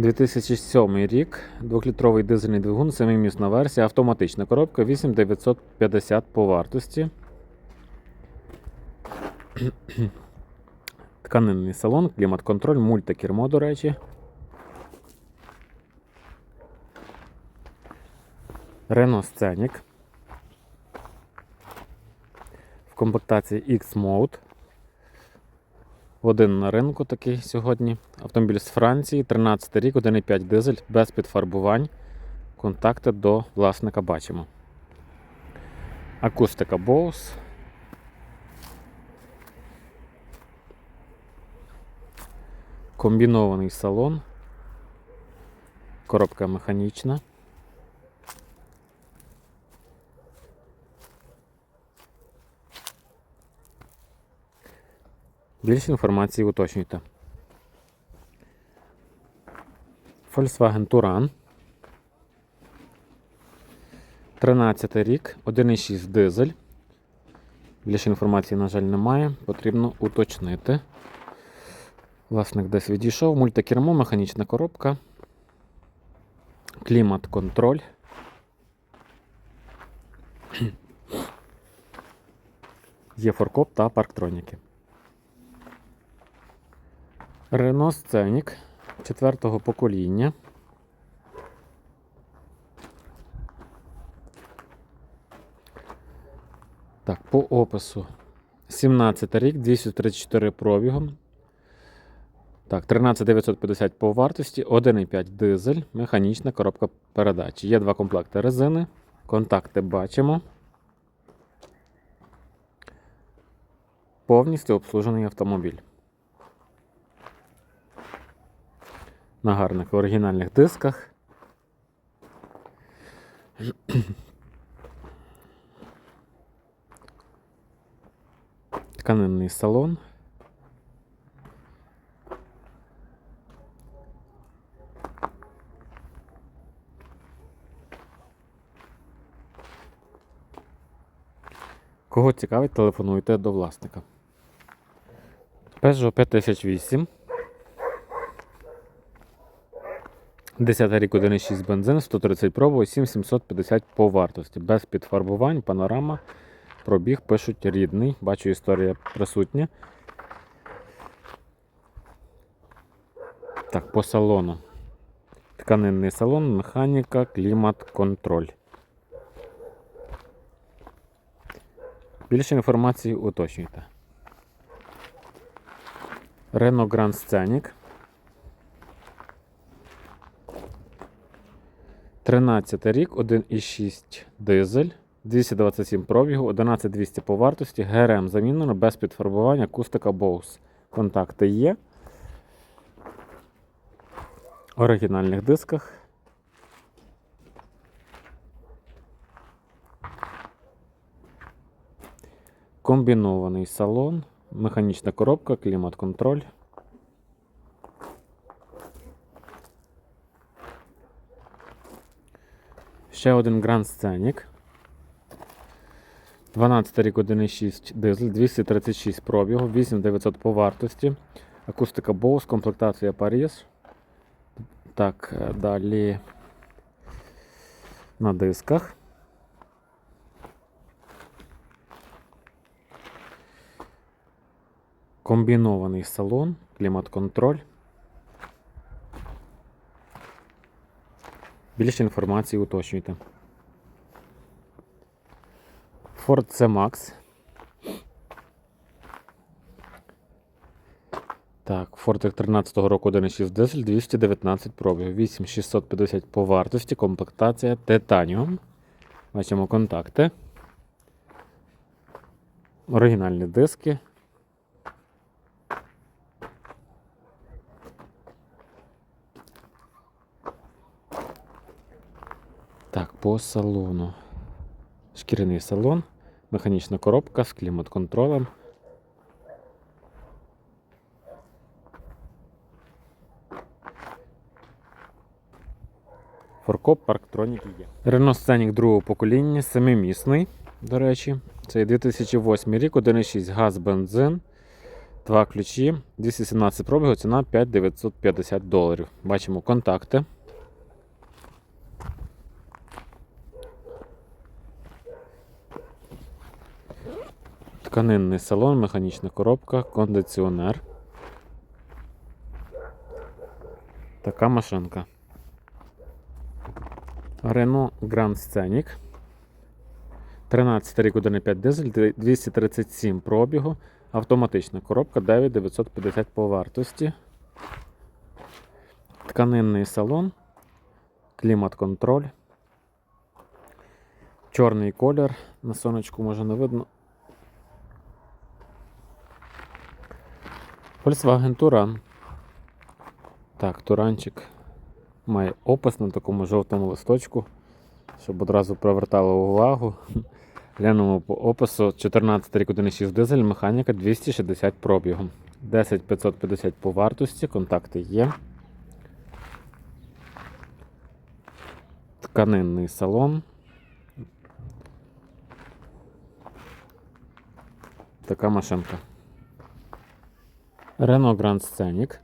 2007 рік, 2-літровий дизельний двигун, семимісна версія, автоматична коробка 8950 по вартості. Тканинний салон, клімат-контроль, мультикермо, до речі. Renault Scenic. В комплектації X-Mode. Один на ринку такий сьогодні. Автомобіль з Франції, 13 рік, 1,5 дизель, без підфарбувань. Контакти до власника бачимо. Акустика Bose. Комбінований салон. Коробка механічна. Більше інформації уточнюйте. Volkswagen Touran. 13 рік, 1,6 дизель. Більше інформації, на жаль, немає. Потрібно уточнити. Власник десь відійшов. Мультикермо, механічна коробка. Клімат-контроль. Є форкоп та парктроніки. Renault Scenic четвертого покоління. Так, по опису. 17 рік, 234 пробігом. Так, 13950 по вартості, 1,5 дизель, механічна коробка передач. Є два комплекти резини. Контакти бачимо. Повністю обслужений автомобіль. На гарних оригінальних дисках. Тканинний салон. Кого цікавить, телефонуйте до власника. Peugeot 5008. 10 рік 1,6 бензин, 130 пробу, 7750 по вартості. Без підфарбувань, панорама. Пробіг пишуть рідний. Бачу, історія присутня. Так, по салону. Тканинний салон, механіка, клімат, контроль. Більше інформації уточнюйте. Renault Grand Scenic. 13 рік, 1,6 дизель, 227 пробігу, 11200 по вартості, ГРМ замінено без підфарбування, акустика Bose. Контакти є. Оригінальних дисках. Комбінований салон, механічна коробка, клімат-контроль. Ще один Grand Scenic. 12 рік 1,6 дизель, 236 пробігу, 8900 по вартості. Акустика Bose, комплектація Paris. Так, е, далі на дисках. Комбінований салон, клімат-контроль. Більше інформації уточнюйте. Ford C-Max. Так, Ford 13 року 1.6 дизель 219 пробігів, 8650 по вартості, комплектація Titanium. Бачимо контакти. Оригінальні диски. Так, по салону. Шкіряний салон, механічна коробка з клімат-контролем. Форкоп парктроніки є. Renault Scenic другого покоління, семимісний, до речі. Це 2008 рік, 1,6 газ, бензин, два ключі, 217 пробігу, ціна 5950 доларів. Бачимо контакти. Тканинний салон, механічна коробка, кондиціонер. Така машинка. Renault Grand Scenic. 13 рік 1,5 дизель, 237 пробігу, автоматична коробка 9950 по вартості. Тканинний салон, клімат-контроль. Чорний колір. На сонечку може не видно. Volkswagen Touran. Так, Туранчик має опис на такому жовтому листочку, щоб одразу привертало увагу. Глянемо по опису 14 рік 1,6 дизель, механіка 260 пробігу. 10550 по вартості, контакти є. Тканинний салон. Така машинка. Renault Grand Scenic.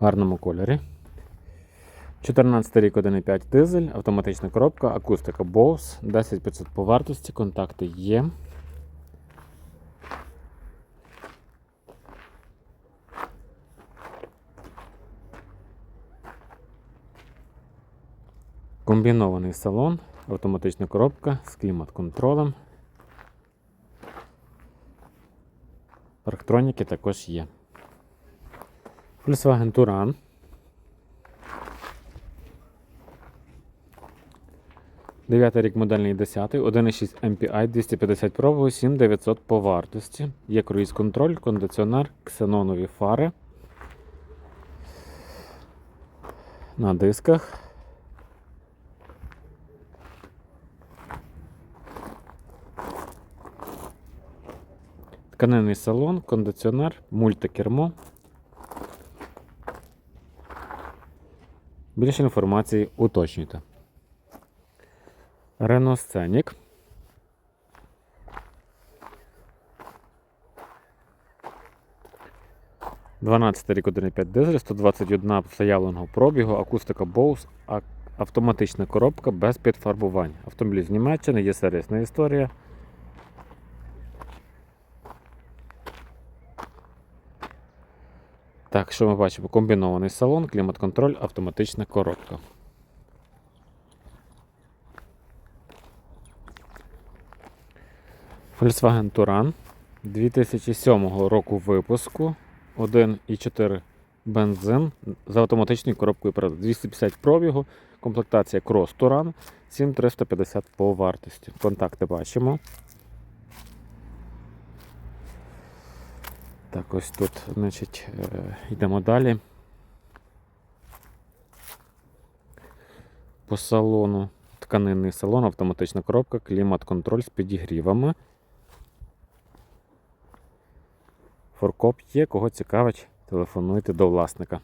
В гарному кольорі. 14 рік 1,5 дизель, автоматична коробка, акустика Bose, 10500 по вартості, контакти є. Комбінований салон, автоматична коробка з клімат-контролем. Парктроніки також є. Volkswagen Touran. Дев'ятий рік модельний 10, 1,6 MPI, 250 пробігу, 7900 по вартості. Є круїз контроль, кондиціонер, ксенонові фари. На дисках. Тканинний салон, кондиціонер, мультикермо. Більше інформації уточнюйте. Renault Scenic. Дванадцятий рік 1,5 дизель, 121 заявленого пробігу, акустика Bose, автоматична коробка без підфарбувань. Автомобіль з Німеччини, є сервісна історія. Так, що ми бачимо? Комбінований салон, клімат-контроль, автоматична коробка. Volkswagen Touran 2007 року випуску 1,4 бензин з автоматичною коробкою передач. 250 пробігу, комплектація Cross Touran 7350 по вартості. Контакти бачимо. Так, ось тут, значить, е, йдемо далі. По салону тканинний салон, автоматична коробка, клімат-контроль з підігрівами. Форкоп є, кого цікавить, телефонуйте до власника.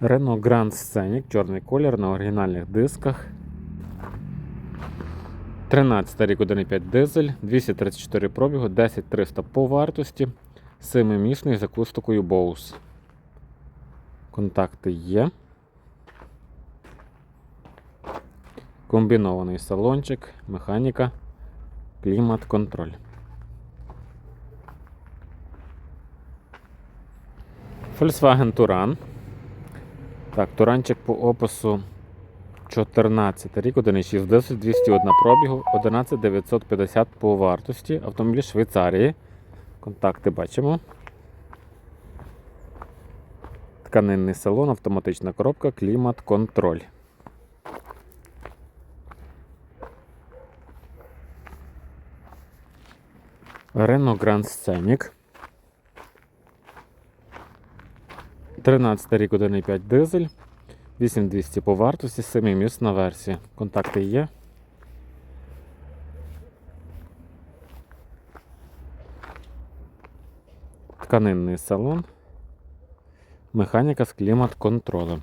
Renault Grand Scenic, чорний колір на оригінальних дисках. 13 рік 1,5 дизель, 234 пробігу, 10300 по вартості, 7-місний з акустикою Bose. Контакти є. Комбінований салончик, механіка, клімат-контроль. Volkswagen Туран. Так, Туранчик по опису 14 рік, 1,6 дизель, 201 пробігу, 11950 по вартості. Автомобіль Швейцарії. Контакти бачимо. Тканинний салон, автоматична коробка, клімат, контроль. Renault Grand Scenic. 13 рік 1,5 дизель. 8200 по вартості, 7-місна версія. Контакти є. Тканинний салон. Механіка з клімат-контролем.